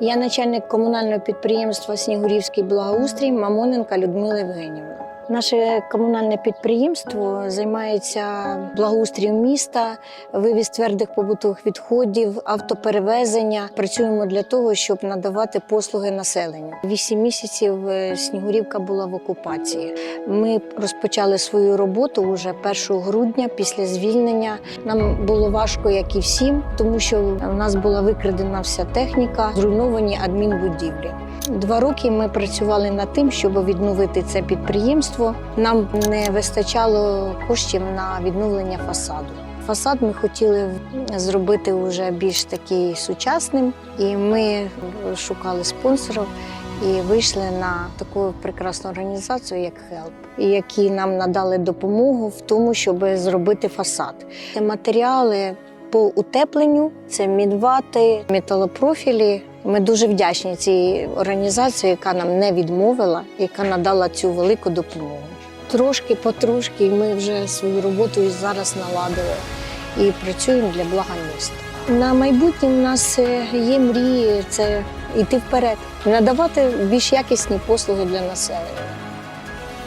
Я начальник комунального підприємства Снігурівський благоустрій Мамоненка Людмила Євгенівна. Наше комунальне підприємство займається благоустрієм міста, вивіз твердих побутових відходів, автоперевезення. Працюємо для того, щоб надавати послуги населенню. Вісім місяців е, Снігурівка була в окупації. Ми розпочали свою роботу вже 1 грудня після звільнення. Нам було важко, як і всім, тому що у нас була викрадена вся техніка, зруйновані адмінбудівлі. Два роки ми працювали над тим, щоб відновити це підприємство. Нам не вистачало коштів на відновлення фасаду. Фасад ми хотіли зробити вже більш такий сучасним, і ми шукали спонсорів і вийшли на таку прекрасну організацію, як HELP, які нам надали допомогу в тому, щоб зробити фасад. Матеріали по утепленню, це мідвати, металопрофілі. Ми дуже вдячні цій організації, яка нам не відмовила, яка надала цю велику допомогу. Трошки потрошки ми вже свою роботу і зараз наладили і працюємо для блага міста. На майбутнє в нас е, є мрії це йти вперед, надавати більш якісні послуги для населення.